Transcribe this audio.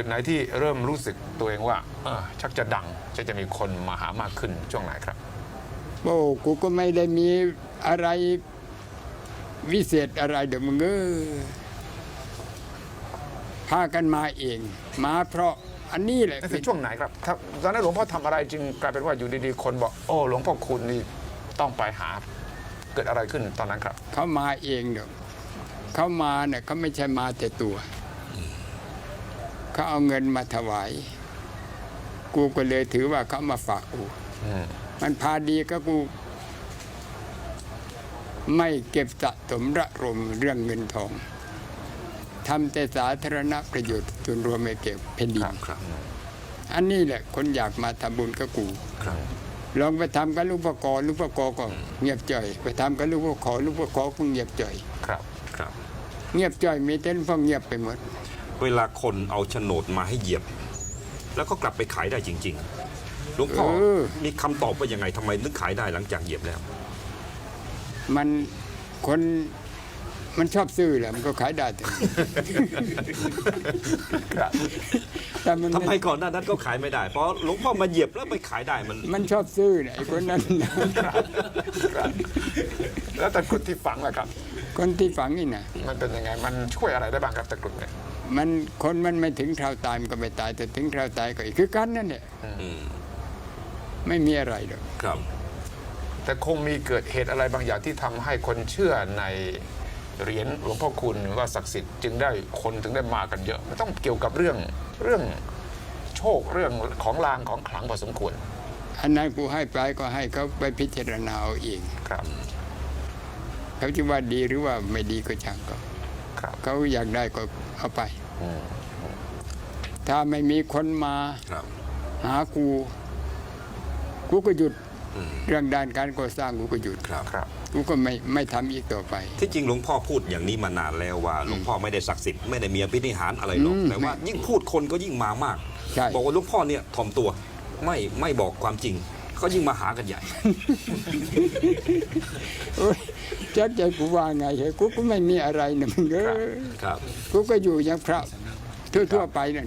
จุดไหนที่เริ่มรู้สึกตัวเองว่าเออชักจะดังจะจะมีคนมาหามากขึ้นช่วงไหนครับ โอ้กูก็ไม่ได้มีอะไรวิเศษอะไรเดี๋ยวมึงเออพากันมาเอง มาเพราะอันนี้แหละนั่นคือช่วงไหนครับครับตอนนั้นหลวงพ่อทำอะไรจึงกลายเป็นว่าอยู่ดีๆคนบอกโอ้หลวงพ่อคุณนี่ต้องไปหาเกิดอะไรขึ้นตอนนั้นครับ เขามาเองเดี๋ยวเขามาเนี่ยเขาไม่ใช่มาแต่ตัว เขาเอาเงินมาถวาย กูก็เลยถือว่าเขามาฝากกูอืมมันพาดีก็กู ไม่เก็บสะสมระรมเรื่องเงินทองทำแต่สาธารณประโยชน์ส่วนรวมไม่เก็บแผ่นดิคนรับครับอันนี้แหละ คนอยากมาทำบุญกับกูครับลองไปทำกับลูกพ่อกอลูกพ่อกอก็เงียบจ่อย ไปทำกับลูกพ่อขอลูกพ่อขอก็เงียบจ่อย ครับ ครับ เงียบจ่อยมีแต่ลูกพ่อเงียบไปหมด เวลาคนเอาโฉนดมาให้เหยียบ แล้วก็กลับไปขายได้จริง ๆ หลวงพ่อเออ มีคำตอบว่ายังไงทำไมนึกขายได้หลังจากเหยียบแล้ว มันคนมันชอบซื้อแหละมันก็ขายได้แต่ครับแต่มันทำไมก่อนหน้านั้นก็ขายไม่ได้ เพราะหลวงพ่อมาเหยียบแล้วไปขายได้มัน มันชอบซื้อเนี่ยไอ้คนนั้นน่ะครับแล้วตะกรุดที่ฝังล่ะครับ คนที่ฝังนี่นะมันเป็นยังไง มันช่วยอะไรได้บ้างครับตะกรุดเนี่ย มันคนมันไม่ถึงคราวตายมันก็ไม่ตาย แต่ถึงคราวตายก็อีกคือกันนั่นแหละอืมไม่มีอะไรหรอกครับ แต่คงมีเกิดเหตุอะไรบางอย่างที่ทำให้คนเชื่อในเหรียญหลวงพ่อคุณว่าศักดิ์สิทธิ์จึงได้คนถึงได้มากันเยอะมันต้องเกี่ยวกับเรื่องเรื่องโชคเรื่องของลางของขลังพอสมควรอันนั้นกูให้ไปก็ให้เขาไปพิจารณาเอาเองครับ เขาจะว่าดีหรือว่าไม่ดีก็ช่างก็ครับ เขาอยากได้ก็เอาไปอืมถ้าไม่มีคนมาครับหากู กูก็หยุดอืมเรื่องด้านการก่อสร้างกูก็หยุดครับครับกูก็ไม่ไม่ทำอีกต่อไป ที่จริงหลวงพ่อพูดอย่างนี้มานานแล้วว่าหลวงพ่อไม่ได้ศักดิ์สิทธิ์ไม่ได้มีอภินิหารอะไรหรอกอืมแต่ว่ายิ่งพูดคนก็ยิ่งมามากใช่บอกว่าหลวงพ่อเนี่ยถ่อมตัวไม่ไม่บอกความจริง ก็ยิ่งมาหากันใหญ่ โอ้ยจักใจกูว่าไงเหรอกูก็ไม่มีอะไรนะมึงเอ้ยครับ กูก็อยู่อย่างพระทั่วๆไปนั่น